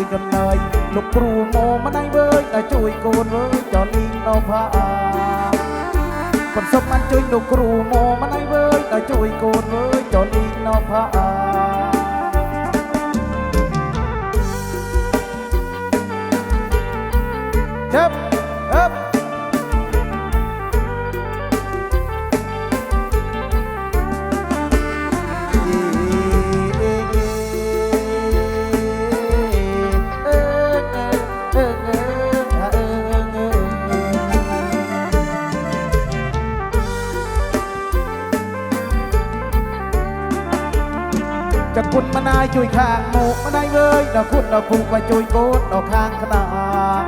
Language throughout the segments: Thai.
ជួយកំណើយលោកគ្រូមកមិនដៃវើយតែជួយកូនវើយចលីងនៅផាបន្សុំបានជួយលោកគ្រូមកមិនដៃវើយតែជួយកូនវើយចលីងនៅផា Chấp Chấp จะคุณมานายช่วยข้างหมูมาได้เว้ยดอกคุณดอกผูกไว้ช่วยโกดดอกข้างขนาด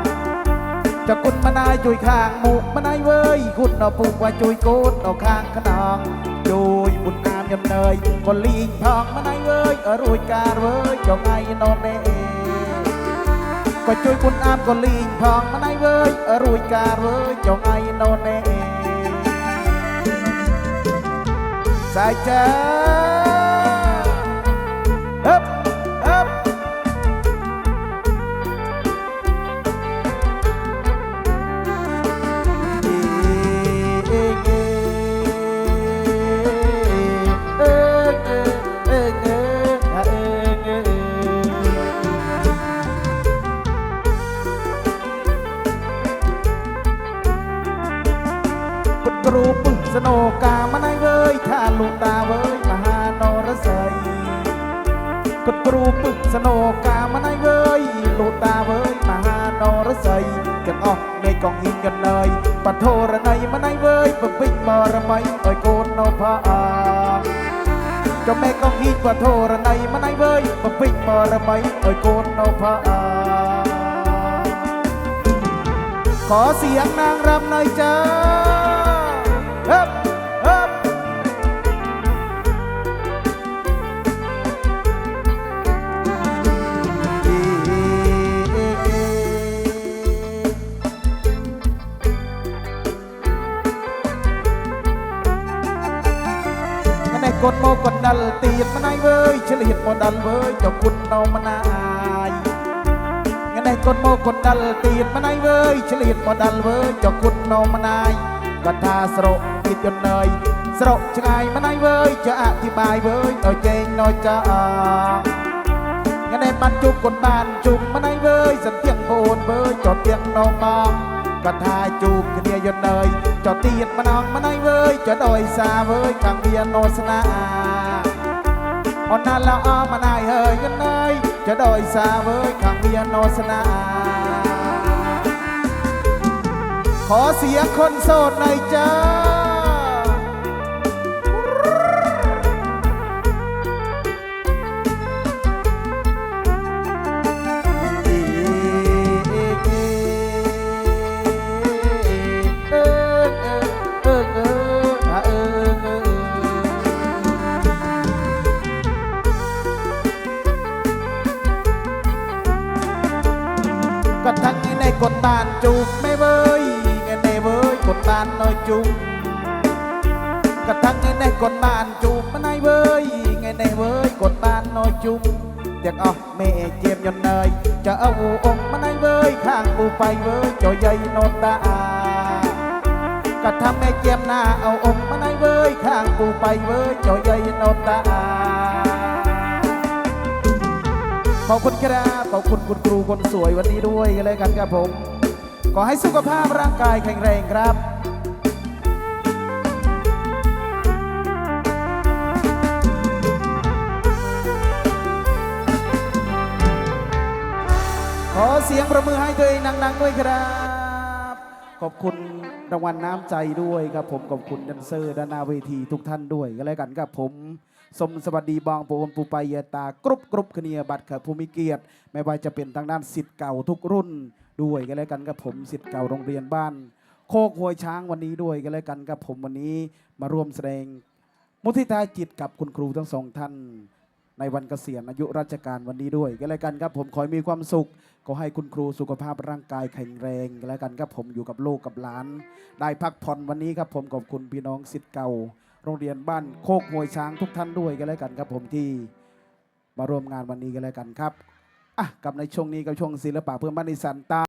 จะคุณมานายจุยข้างหมูมานายเว้ยคุณเอาปลูกไว้จุยโกดเอาข้างขนองจุยบุญงามยำเนยก็ลีงทองมานายเว้ยอรวยการเว้ยจ้าไงนอนเน่ก็จุยบุญอามก็ลีงทองมานายเว้ยอรวยการเว้ยจ้าไงนอนเน่สายเจ้ กรูปึกสโนกามานายเว้ยท่าลูกตาเว้ยมหานรเสยกดกรูปึกสโนกามานายเว้ยลูกตาเว้ยมหานรเสยกันออในกองหินกันเลยปะโทระในมานายเว้ยปะปิงบารมัยอ่ยโกนนพาอาก็แม่กองหินปะโทระในมานายเว้ยปะปิงบารมัยอ่ยโกนนพาอาขอเสียงนางรำหน่อยจ้า up, up. Ngày con mau con đal tiền mà nay với chứ là hiện mòn đal với cho quân đâu mà nay ngày nay con mau con đal tiền mà nay với chứ là hiện mòn đal với cho quân đâu mà nay គាត់ថាស្រក กมาไหนเว้ยสันเตียงโบนเว้ยจอดเตียงนองมองก็ทาจูบกันเนียยนเนยจอดตีดมานองมาไหนเว้ยจะดอยซาเว้ยข้างเบียนโนสนา ออนนั้นละออมานายเฮยกันเนยจะโดยสาเวยขังเวียนโนสนา ขอเสียงคนโสดหน่อยจ้า กดบานจูบไม่เว้ยไอ้ในเว้ยกดบานน้อยจูบก็ทั้งไอ้ในกดบานจูบมันไอ้เว้ยไอ้ในเว้ยกดบานน้อยจูบเด็กอ๋อแม่เจียมยนเนยจะเอาองค์มันไอ้เว้ยข้างปูไปเว้ยจอยใหญ่โนนตาก็ทำแม่เจียมหน้าเอาองค์มันไอ้เว้ยข้างปูไปเว้ยจอยใหญ่โนนตาขอบคุณครับ ขอบคุณคุณครูคนสวยวันนี้ด้วยกันเลยกันครับผม ขอให้สุขภาพร่างกายแข็งแรงครับขอเสียงประมือให้ตัวเองดังๆด้วยครับ ขอบคุณ รางวัลน้ำใจด้วยครับผมขอบคุณแดนเซอร์ด้านหน้าเวทีทุกท่านด้วยกันเลยกันครับผมสมสวัสดีบางปูนปูไปายตากรุบกรุบคเนียบัตรครับภูมิเกียรติ ไม่ว่าจะเป็นทางด้านสิทธิ์เก่าทุกรุ่นด้วยกันเลยกันกับผมสิทธิ์เก่าโรงเรียนบ้าน โคกหวยช้างวันนี้ด้วยกันเลยกันกับผมวันนี้มาร่วมแสดงมุทิตาจิตกับคุณครูทั้งสองท่าน ในวันเกษียณอายุราชการวันนี้ด้วยกันเลยกันครับผมขอให้มีความสุขขอให้คุณครูสุขภาพร่างกายแข็งแรงกันแล้วกันครับผมอยู่กับลูกกับหลาน ได้พักผ่อนวันนี้ครับผมขอบคุณพี่น้องสิทธิ์เก่า โรงเรียนบ้านโคกมวยช้างทุกท่านด้วยกันแล้วกันครับผมที่มาร่วมงานวันนี้กันแล้วกันครับอะกับในช่วงนี้กับช่วงศิลปะเพื่อบ้านในสันตา